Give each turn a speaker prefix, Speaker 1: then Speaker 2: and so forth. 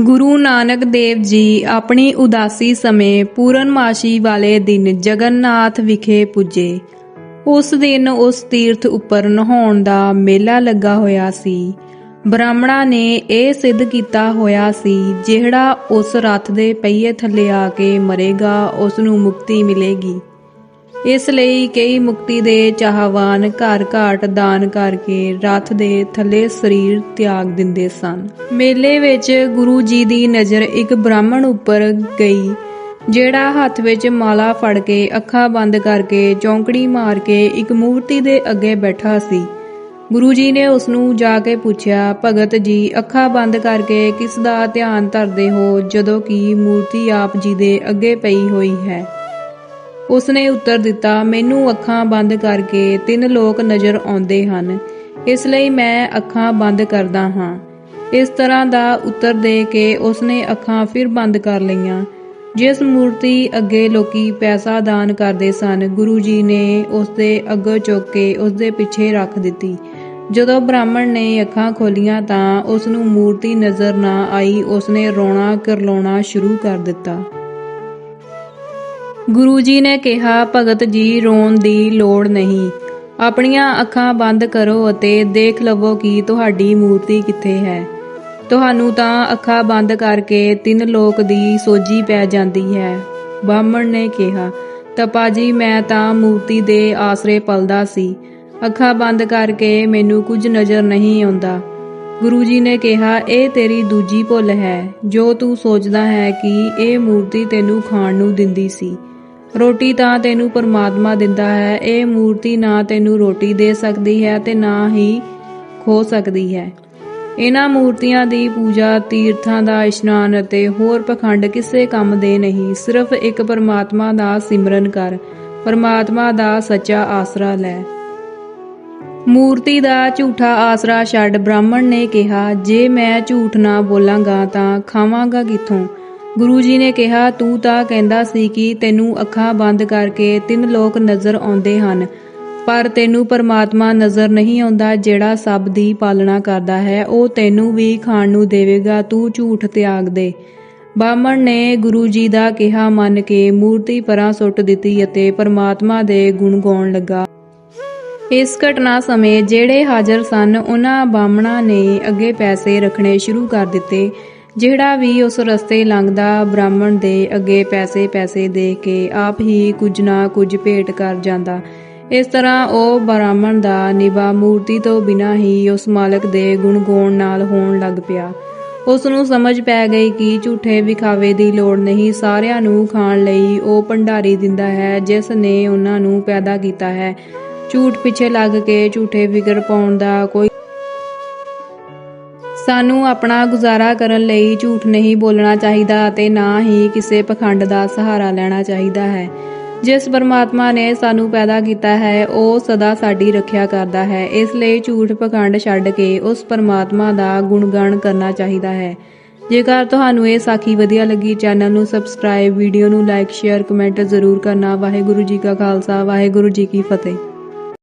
Speaker 1: ਗੁਰੂ ਨਾਨਕ ਦੇਵ ਜੀ ਆਪਣੀ ਉਦਾਸੀ ਸਮੇਂ ਪੂਰਨਮਾਸ਼ੀ ਵਾਲੇ ਦਿਨ ਜਗਨਨਾਥ ਵਿਖੇ ਪੁੱਜੇ। ਉਸ ਦਿਨ ਉਸ ਤੀਰਥ ਉੱਪਰ ਨਹਾਉਣ ਦਾ ਮੇਲਾ ਲੱਗਾ ਹੋਇਆ ਸੀ। ਬ੍ਰਾਹਮਣਾ ਨੇ ਇਹ ਸਿੱਧ ਕੀਤਾ ਹੋਇਆ ਸੀ, ਜਿਹੜਾ ਉਸ ਰੱਥ ਦੇ ਪਹੀਏ ਥੱਲੇ ਆ ਕੇ ਮਰੇਗਾ, ਉਸ ਨੂੰ ਮੁਕਤੀ ਮਿਲੇਗੀ। ਇਸ ਲਈ ਕਈ ਮੁਕਤੀ ਦੇ ਚਾਹਵਾਨ ਘਰ ਘਾਟ ਦਾਨ ਕਰਕੇ ਰੱਥ ਦੇ ਥੱਲੇ ਸਰੀਰ ਤਿਆਗ ਦਿੰਦੇ ਸਨ। ਮੇਲੇ ਵਿੱਚ ਗੁਰੂ ਜੀ ਦੀ ਨਜ਼ਰ ਇੱਕ ਬ੍ਰਾਹਮਣ ਉੱਪਰ ਗਈ, ਜਿਹੜਾ ਹੱਥ ਵਿੱਚ ਮਾਲਾ ਫੜ ਕੇ ਅੱਖਾਂ ਬੰਦ ਕਰਕੇ ਚੌਂਕੜੀ ਮਾਰ ਕੇ ਇੱਕ ਮੂਰਤੀ ਦੇ ਅੱਗੇ ਬੈਠਾ ਸੀ। ਗੁਰੂ ਜੀ ਨੇ ਉਸ ਨੂੰ ਜਾ ਕੇ ਪੁੱਛਿਆ, ਭਗਤ ਜੀ, ਅੱਖਾਂ ਬੰਦ ਕਰਕੇ ਕਿਸ ਦਾ ਧਿਆਨ ਧਰਦੇ ਹੋ ਜਦੋਂ ਕਿ ਮੂਰਤੀ ਆਪ ਜੀ ਦੇ ਅੱਗੇ ਪਈ ਹੋਈ ਹੈ? ਉਸਨੇ ਉੱਤਰ ਦਿੱਤਾ, ਮੈਨੂੰ ਅੱਖਾਂ ਬੰਦ ਕਰਕੇ ਤਿੰਨ ਲੋਕ ਨਜ਼ਰ ਆਉਂਦੇ ਹਨ। ਇਸ ਲਈ ਮੈਂ ਅੱਖਾਂ ਬੰਦ ਕਰਦਾ ਹਾਂ। ਇਸ ਤਰ੍ਹਾਂ ਦਾ ਉੱਤਰ ਦੇ ਕੇ ਉਸਨੇ ਅੱਖਾਂ ਫਿਰ ਬੰਦ ਕਰ ਲਈਆਂ। ਜਿਸ ਮੂਰਤੀ ਅੱਗੇ ਲੋਕੀ ਪੈਸਾ ਦਾਨ ਕਰਦੇ ਸਨ, ਗੁਰੂ ਜੀ ਨੇ ਉਸ ਦੇ ਅੱਗੇ ਚੁੱਕ ਕੇ ਉਸ ਦੇ ਪਿੱਛੇ ਰੱਖ ਦਿੱਤੀ। ਜਦੋਂ ਬ੍ਰਾਹਮਣ ਨੇ ਅੱਖਾਂ ਖੋਲੀਆਂ ਤਾਂ ਉਸ ਨੂੰ ਮੂਰਤੀ ਨਜ਼ਰ ਨਾ ਆਈ, ਉਸਨੇ ਰੋਣਾ ਕਰਲਾਉਣਾ ਸ਼ੁਰੂ ਕਰ ਦਿੱਤਾ। ਗੁਰੂ ਜੀ ਨੇ ਕਿਹਾ, ਭਗਤ ਜੀ, ਰੋਣ ਦੀ ਲੋੜ ਨਹੀਂ। ਆਪਣੀਆਂ ਅੱਖਾਂ ਬੰਦ ਕਰੋ ਅਤੇ ਦੇਖ ਲਵੋ ਕਿ ਤੁਹਾਡੀ ਮੂਰਤੀ ਕਿੱਥੇ ਹੈ। ਤੁਹਾਨੂੰ ਤਾਂ ਅੱਖਾਂ ਬੰਦ ਕਰਕੇ ਤਿੰਨ ਲੋਕ ਦੀ ਸੋਝੀ ਪੈ ਜਾਂਦੀ ਹੈ। ਬਾਹਮਣ ਨੇ ਕਿਹਾ, ਤਪਾ ਜੀ, ਮੈਂ ਤਾਂ ਮੂਰਤੀ ਦੇ ਆਸਰੇ ਪਲਦਾ ਸੀ। ਅੱਖਾਂ ਬੰਦ ਕਰਕੇ ਮੈਨੂੰ ਕੁਝ ਨਜ਼ਰ ਨਹੀਂ ਆਉਂਦਾ। ਗੁਰੂ ਜੀ ਨੇ ਕਿਹਾ, ਇਹ ਤੇਰੀ ਦੂਜੀ ਭੁੱਲ ਹੈ। ਜੋ ਤੂੰ ਸੋਚਦਾ ਹੈ ਕਿ ਇਹ ਮੂਰਤੀ ਤੈਨੂੰ ਖਾਣ ਨੂੰ ਦਿੰਦੀ ਸੀ। ਰੋਟੀ ਤਾਂ ਤੈਨੂੰ ਪਰਮਾਤਮਾ ਦਿੰਦਾ ਹੈ, ਇਹ ਮੂਰਤੀ ਨਾ ਤੈਨੂੰ ਰੋਟੀ ਦੇ ਸਕਦੀ ਹੈ ਤੇ ਨਾ ਹੀ ਖੋ ਸਕਦੀ ਹੈ। ਇਹਨਾਂ ਮੂਰਤੀਆਂ ਦੀ ਪੂਜਾ, ਤੀਰਥਾਂ ਦਾ ਇਸ਼ਨਾਨ ਅਤੇ ਹੋਰ ਪਖੰਡ ਕਿਸੇ ਕੰਮ ਦੇ ਨਹੀਂ, ਸਿਰਫ ਇੱਕ ਪਰਮਾਤਮਾ ਦਾ ਸਿਮਰਨ ਕਰ, ਪਰਮਾਤਮਾ ਦਾ ਸੱਚਾ ਆਸਰਾ ਲੈ। ਮੂਰਤੀ ਦਾ ਝੂਠਾ ਆਸਰਾ ਛੱਡ ਬ੍ਰਾਹਮਣ ਨੇ ਕਿਹਾ, ਜੇ ਮੈਂ ਝੂਠ ਨਾ ਬੋਲਾਂਗਾ ਤਾਂ ਖਾਵਾਂਗਾ ਕਿੱਥੋਂ? ਗੁਰੂ ਜੀ ਨੇ ਕਿਹਾ, ਤੂੰ ਤਾਂ ਕਹਿੰਦਾ ਸੀ ਕਿ ਤੈਨੂੰ ਅੱਖਾਂ ਬੰਦ ਕਰਕੇ ਤਿੰਨ ਲੋਕ ਨਜ਼ਰ ਆਉਂਦੇ ਹਨ, ਪਰ ਤੈਨੂੰ ਪਰਮਾਤਮਾ ਨਜ਼ਰ ਨਹੀਂ ਆਉਂਦਾ ਜਿਹੜਾ ਸਭ ਦੀ ਪਾਲਣਾ ਕਰਦਾ ਹੈ। ਉਹ ਤੈਨੂੰ ਵੀ ਖਾਣ ਨੂੰ ਦੇਵੇਗਾ, ਤੂੰ ਝੂਠ ਤਿਆਗ ਦੇ। ਬਾਹਮਣ ਨੇ ਗੁਰੂ ਜੀ ਦਾ ਕਿਹਾ ਮੰਨ ਕੇ ਮੂਰਤੀ ਪਰਾਂ ਸੁੱਟ ਦਿੱਤੀ ਅਤੇ ਪਰਮਾਤਮਾ ਦੇ ਗੁਣ ਗਾਉਣ ਲੱਗਾ। ਇਸ ਘਟਨਾ ਸਮੇਂ ਜਿਹੜੇ ਹਾਜ਼ਰ ਸਨ, ਉਹਨਾਂ ਬਾਹਮਣਾਂ ਨੇ ਅੱਗੇ ਪੈਸੇ ਰੱਖਣੇ ਸ਼ੁਰੂ ਕਰ ਦਿੱਤੇ। ਜਿਹੜਾ ਵੀ ਉਸ ਰਸਤੇ ਲੰਘਦਾ, ਬ੍ਰਾਹਮਣ ਦੇ ਅੱਗੇ ਪੈਸੇ ਪੈਸੇ ਦੇ ਕੇ ਆਪ ਹੀ ਕੁਝ ਨਾ ਕੁਝ ਭੇਟ ਕਰ ਜਾਂਦਾ। ਇਸ ਤਰ੍ਹਾਂ ਉਹ ਬ੍ਰਾਹਮਣ ਦਾ ਨਿਵਾ ਮੂਰਤੀ ਤੋਂ ਬਿਨਾਂ ਹੀ ਉਸ ਮਾਲਕ ਦੇ ਗੁਣ ਗਾਉਣ ਨਾਲ ਹੋਣ ਲੱਗ ਪਿਆ। ਉਸ ਨੂੰ ਸਮਝ ਪੈ ਗਈ ਕਿ ਝੂਠੇ ਵਿਖਾਵੇ ਦੀ ਲੋੜ ਨਹੀਂ। ਸਾਰਿਆਂ ਨੂੰ ਖਾਣ ਲਈ ਉਹ ਭੰਡਾਰੀ ਦਿੰਦਾ ਹੈ, ਜਿਸ ਨੇ ਉਹਨਾਂ ਨੂੰ ਪੈਦਾ ਕੀਤਾ ਹੈ। ਝੂਠ ਪਿੱਛੇ ਲੱਗ ਕੇ ਝੂਠੇ ਫਿਕਰ ਪਾਉਣ ਦਾ ਕੋਈ ਸਾਨੂੰ ਆਪਣਾ ਗੁਜ਼ਾਰਾ ਕਰਨ ਲਈ ਝੂਠ ਨਹੀਂ ਬੋਲਣਾ ਚਾਹੀਦਾ ਅਤੇ ਨਾ ਹੀ ਕਿਸੇ ਪਖੰਡ ਦਾ ਸਹਾਰਾ ਲੈਣਾ ਚਾਹੀਦਾ ਹੈ। ਜਿਸ ਪਰਮਾਤਮਾ ਨੇ ਸਾਨੂੰ ਪੈਦਾ ਕੀਤਾ ਹੈ, ਉਹ ਸਦਾ ਸਾਡੀ ਰੱਖਿਆ ਕਰਦਾ ਹੈ। ਇਸ ਲਈ ਝੂਠ ਪਖੰਡ ਛੱਡ ਕੇ ਉਸ ਪਰਮਾਤਮਾ ਦਾ ਗੁਣਗਾਨ ਕਰਨਾ ਚਾਹੀਦਾ ਹੈ। ਜੇਕਰ ਤੁਹਾਨੂੰ ਇਹ ਸਾਖੀ ਵਧੀਆ ਲੱਗੀ, ਚੈਨਲ ਨੂੰ ਸਬਸਕ੍ਰਾਈਬ, ਵੀਡੀਓ ਨੂੰ ਲਾਈਕ, ਸ਼ੇਅਰ, ਕਮੈਂਟ ਜ਼ਰੂਰ ਕਰਨਾ। ਵਾਹਿਗੁਰੂ ਜੀ ਕਾ ਖਾਲਸਾ, ਵਾਹਿਗੁਰੂ ਜੀ ਕੀ ਫਤਿਹ।